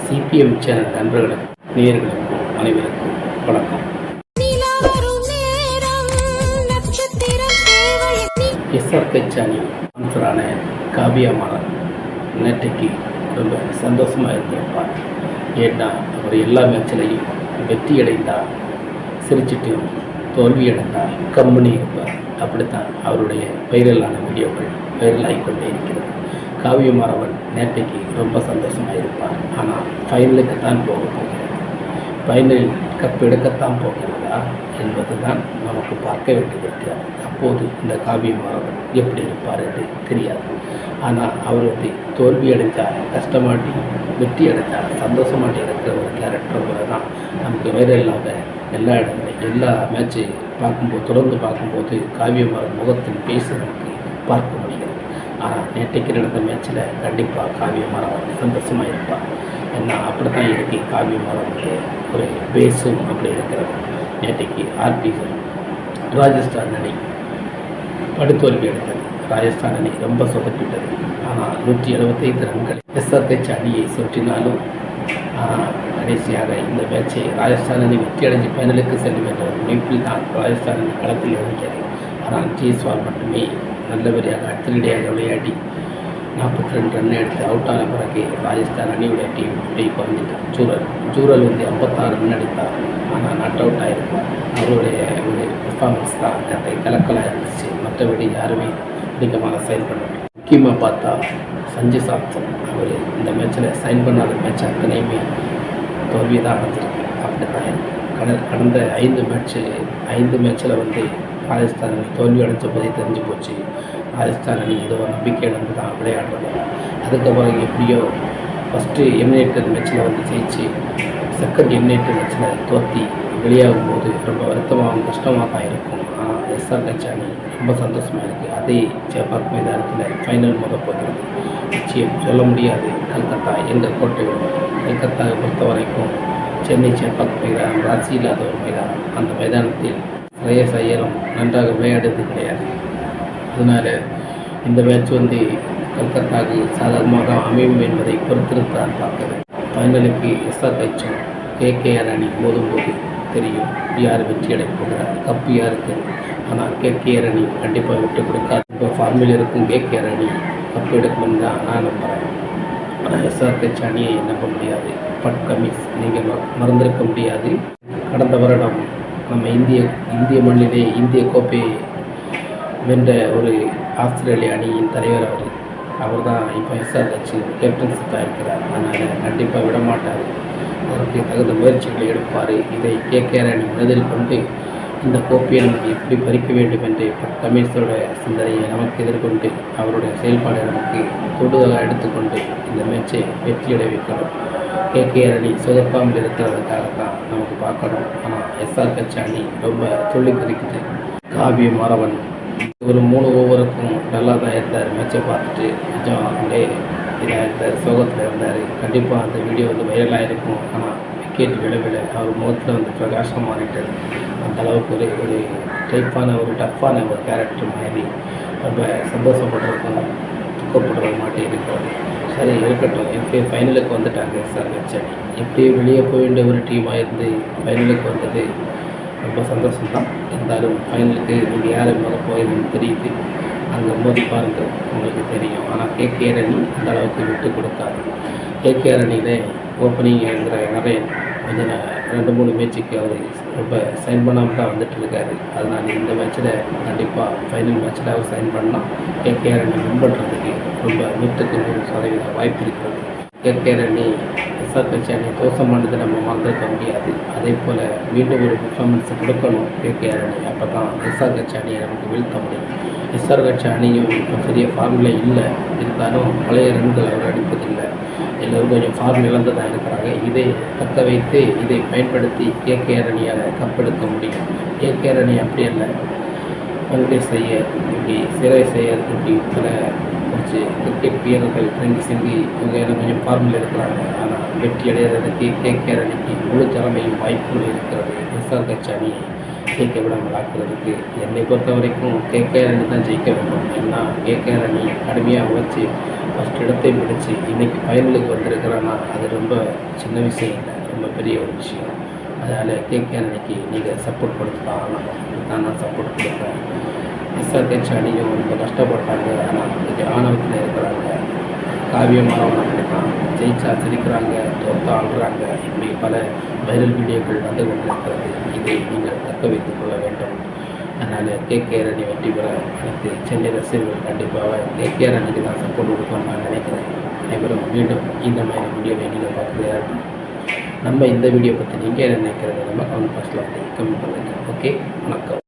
CPM channel நண்பர்களுக்கு நேர்களுக்கு அனைவருக்கும் வணக்கம். எஸ்ஆர் நேரம் நட்சத்திரம் காவியா மாறன். நேற்றைக்கு ரொம்ப சந்தோஷமாக இருந்திருப்பார் ஏன்னா அவர் எல்லா மேட்சிலையும் வெற்றி அடைந்தார் சிரிச்சிட்டு தோல்வி அடைந்தார். கம்பெனி இருப்பார் அப்படித்தான் அவருடைய வைரலான வீடியோக்கள் வைரலாகி கொண்டே இருக்கிறது. காவிய மாறவன் நேற்றைக்கு ரொம்ப சந்தோஷமாக இருப்பார் ஆனால் ஃபைனலுக்கு தான் போக போகிறது. ஃபைனலில் கப் எடுக்கத்தான் போகிறதா என்பது தான் நமக்கு பார்க்க வேண்டியிருக்கிறது அப்போது இந்த காவிய மாறவன் எப்படி இருப்பார் என்று தெரியாது. ஆனால் அவர் வந்து தோல்வி அடைஞ்சால் கஷ்டமாட்டி வெற்றி அடைஞ்சால் சந்தோஷமாட்டி இருக்கிற ஒரு கேரக்டர் போல தான் நமக்கு வேறு இல்லாத எல்லா இடங்களையும் எல்லா மேட்சை பார்க்கும்போது தொடர்ந்து பார்க்கும்போது காவிய முகத்தில் முகத்தின் பேசி நமக்கு பார்க்க முடிகிறது. ஆனால் நேற்றைக்கு நடந்த மேட்ச்சில் கண்டிப்பாக காவிய சந்தோஷமாக இருப்பார் ஏன்னா அப்படி தான் இருக்கு. காவிய ஒரு பேசும் அப்படி இருக்கிறது. நேற்றைக்கு ஆர்பிசி ராஜஸ்தான் அணி படுத்தோல்வி எடுத்தது ராஜஸ்தான் அணி ரொம்ப சொதப்பிட்டது. ஆனால் நூற்றி எழுபத்தைந்து ரன்கள் எஸ்ஆர்ஹெச் அணியை சுற்றினாலும் ஆனால் கடைசியாக இந்த மேட்சை ராஜஸ்தான் அணி வெற்றியடைந்து அடைஞ்சு ஃபைனலுக்கு செல்லும் என்ற ஒரு முனைப்பில் தான் ராஜஸ்தான் அணி களத்தில் இறங்கியது. ஆனால் ஜெய்ஸ்வால் மட்டுமே நல்லபடியாக அத்திரடியாக விளையாடி நாற்பத்தி ரெண்டு ரன் எடுத்து அவுட் ஆன பிறகு ராஜஸ்தான் அணியுடைய டீம் டீ குறைஞ்சிட்டார் ஜூரல் ஜூரல் வந்து ஐம்பத்தாறு ரன் அடித்தார். ஆனால் நாட் அவுட் ஆகிருக்கும் அவருடைய ஒரு பெர்ஃபார்மன்ஸ் தான் கலக்கலாக இருந்துச்சு. மற்றபடி யாருமே அதிகமாக செயல்படவில்லை. முக்கியமாக பார்த்தா சஞ்சு சாம்சன் அவர் இந்த மேட்ச்சில் சைன் பண்ணாத மேட்ச் அத்தனையுமே தோல்வி தான் அடைஞ்சிருக்கு அப்படி தான் இருக்கு கடந்த கடந்த ஐந்து மேட்ச்சு ஐந்து மேட்ச்சில் வந்து ராஜஸ்தான் அணி தோல்வி அடைஞ்ச போதே தெரிஞ்சு போச்சு. ராஜஸ்தான் அணி ஏதோ நம்பிக்கை இழந்து தான் விளையாடுறது அதுக்கப்புறம் எப்படியோ ஃபஸ்ட்டு எமினேட்டர் மேட்ச்சில் வந்து ஜெயிச்சு செகண்ட் எமினேட்டர் மேட்ச்சில் தோற்றி வெளியாகும் போது ரொம்ப வருத்தமாகவும் கஷ்டமாக தான் இருக்கும். ஆனால் சேனல் ரொம்ப சந்தோஷமாக இருக்குது அதே சேப்பாக் மைதானத்தில் ஃபைனல் முத போகிறது. நிச்சயம் சொல்ல முடியாது. கல்கத்தா எங்கள் கோட்டை கல்கத்தாவை பொறுத்த வரைக்கும் சென்னை சேப்பாக் மைதானம் ராசி இல்லாத ஒரு மைதானம். அந்த மைதானத்தில் ஸ்ரேயஸ் ஐயரும் நன்றாக விளையாடுறது கிடையாது. அதனால் இந்த மேட்ச் வந்து கல்கத்தாவுக்கு சாதகமாக அமையும் என்பதை பொறுத்திருந்து தான் பார்க்குது ஃபைனலுக்கு எஸ்ஆர்ஹெச்சும் கேகேஆர் அணி மோதும்போது தெரியும். யார் வெற்றி அடையப் போகிறார் கப்பு யாருக்கு? ஆனால் கேகேஆர் அணி கண்டிப்பாக விட்டு கொடுக்காது. இப்போ ஃபார்மில் இருக்கும். கேகேஆர் அணி கப்பு எடுக்கணும்னு தான் நான் நம்புகிறேன் ஆனால் எஸ்ஆர்ஹெச் அணியை நம்ப முடியாது? Pat Cummins. நீங்கள் ம- மறந்திருக்க முடியாது. கடந்த வருடம் நம்ம இந்திய இந்திய மண்ணிலே இந்திய கோப்பையை வென்ற ஒரு ஆஸ்திரேலிய அணியின் தலைவர் அவர் அவர் தான் இப்போ எஸ்ஆர்ஹெச் கேப்டன்ஷிப்பாக இருக்கிறார். அதனால் கண்டிப்பாக விட மாட்டார் அவருக்கு தகுந்த முயற்சிகளை எடுப்பார். இதை கே. அணி மனதில் கொண்டு இந்த கோப்பையை நமக்கு எப்படி பறிக்க வேண்டும் என்று கமிஷனோட சிந்தனையை நமக்கு எதிர்கொண்டு அவருடைய செயல்பாடை நமக்கு தொடுதலாக எடுத்துக்கொண்டு இந்த மேட்சை வெற்றியடை வைக்கணும். கே. அணி சொதப்பாமல் இருக்கிறதுக்காக தான் நமக்கு பார்க்கணும். ஆனால் எஸ்ஆர் கட்சி அணி ரொம்ப துள்ளி குதிக்குது. காவிய மாறவன் ஒரு மூணு ஓவருக்கும் நல்லா தான் இருந்தார். மேட்சை பார்த்துட்டு கொஞ்சம் அப்படியே இதாக இருந்தார். சோகத்தில் இருந்தார். கண்டிப்பாக அந்த வீடியோ வந்து வைரலாக இருக்கும் ஆனால் விக்கெட் விழவில்லை அவர் முகத்தில் வந்து பிரகாசம் மாறிட்டார். அந்த அளவுக்கு ஒரு ஒரு டைப்பான ஒரு டஃப்பான ஒரு கேரக்டர் மாதிரி ரொம்ப சந்தோஷப்படுறதுக்கும் துக்கப்படுற மாட்டே இருக்கிறது. சரி இருக்கட்டும். எப்பயே ஃபைனலுக்கு வந்துட்டாங்க சார் அணி எப்படியும் வெளியே போக வேண்டிய ஒரு டீமாக இருந்து ஃபைனலுக்கு வந்தது ரொம்ப சந்தோஷம் தான் இருந்தாலும் ஃபைனலுக்கு நீங்கள் யார் மேலே போயிருன்னு தெரியுது. அங்கே மோதி பாருங்க உங்களுக்கு தெரியும். ஆனால் கேகேஆர் அணி அந்த அளவுக்கு விட்டு கொடுக்காது. கேகேஆர் அணியில் ஓப்பனிங் இருக்கிற நிறைய கொஞ்சம் ரெண்டு மூணு மேட்சுக்கு அவர் ரொம்ப சைன் பண்ணாமல் தான் வந்துட்டு இருக்காரு. அதனால் இந்த மேட்ச்சில் கண்டிப்பாக ஃபைனல் மேட்ச்சில் அவர் சைன் பண்ணால் கேகேஆர் அணி வின் பண்ணுறதுக்கு ரொம்ப நூற்றுக்கு நூறு சதவீத வாய்ப்பு இருக்கிறது. கேகேஆர் அணி எஸ்ஆர்ஹெச் அணி தோசமானது நம்ம மறந்துருக்க முடியாது அதே. போல் மீண்டும் ஒரு பர்ஃபார்மன்ஸ் கொடுக்கணும். கேகேஆர் அணி அப்போ தான் எஸ்ஆர் கட்சி அணியை நமக்கு வீழ்த்த முடியும். எஸ்ஆர் கட்சி அணியும் இப்போ பெரிய ஃபார்மில் இல்லை. இருந்தாலும் பழைய ரன்கள் அவர் அடிப்பதில்லை. எல்லோரும் கொஞ்சம் ஃபார்ம் இழந்து தான் இருக்கிறாங்க. இதை தக்க வைத்து இதை பயன்படுத்தி கேகேஆர் அணியால் கப்பெடுக்க முடியும். கேகேஆர் அணி அப்படி அல்ல. வெங்கடேஷ் செய்ய இப்படி சிறை செய்ய இப்படி பல கொஞ்சம் கிரிக்கெட் வீரர்கள் ரங்கி சிங்கி இவங்க எல்லாம் கொஞ்சம் ஃபார்மில் இருக்கிறாங்க. ஆனால் வெற்றி அடைகிறதுக்கு கேகேஆர் அணிக்கு முழு திறமையும் வாய்ப்புகள் இருக்கிறது. எஸ்ஆர்ஹெச் அணியை ஜெயிக்க விடாமல் ஆக்குறதுக்கு என்னை பொறுத்த வரைக்கும் கேகேஆர் அணி தான் ஜெயிக்க வேண்டும். ஏன்னா கேகேஆர் அணி கடுமையாக உழைச்சி ஃபஸ்ட் இடத்தை பிடிச்சி இன்றைக்கி ஃபைனலுக்கு வந்திருக்கிறேன்னா அது ரொம்ப சின்ன விஷயம் இல்லை. ரொம்ப பெரிய ஒரு விஷயம். அதனால் கேகேஆர் அணிக்கு நீங்கள் சப்போர்ட் கொடுத்து தான் நான் சப்போர்ட் கொடுக்குறேன். எஸ்ஆர்கேச் அணியும் ரொம்ப கஷ்டப்பட்டாங்க. ஆனால் கொஞ்சம் ஆணவத்தில் இருக்கிறாங்க. காவியமானவன் அப்படித்தான் ஜெயிச்சா சிரிக்கிறாங்க தோத்தா ஆடுறாங்க இப்படி பல வைரல் வீடியோக்கள் வந்து கொண்டிருக்கிறது. இதை நீங்கள் தக்க வைத்துக் கொள்ள வேண்டும். அதனால் கேகேஆர் அணி வெற்றி பெற எனக்கு சென்னை ரசிகர்கள் கண்டிப்பாக கேகேஆர் அணிக்கு தான் சப்போர்ட் கொடுக்கணும்னு நான் நினைக்கிறேன். அனைவரும் மீண்டும் இந்த மாதிரி வீடியோவை நீங்கள் பார்க்குறதா இருக்கும் நம்ம இந்த வீடியோ பற்றி நீங்கள் என்ன நினைக்கிறது நம்ம கமெண்ட் பாக்ஸில் வந்து கமெண்ட் பண்ணுங்கள் ஓகே வணக்கம்.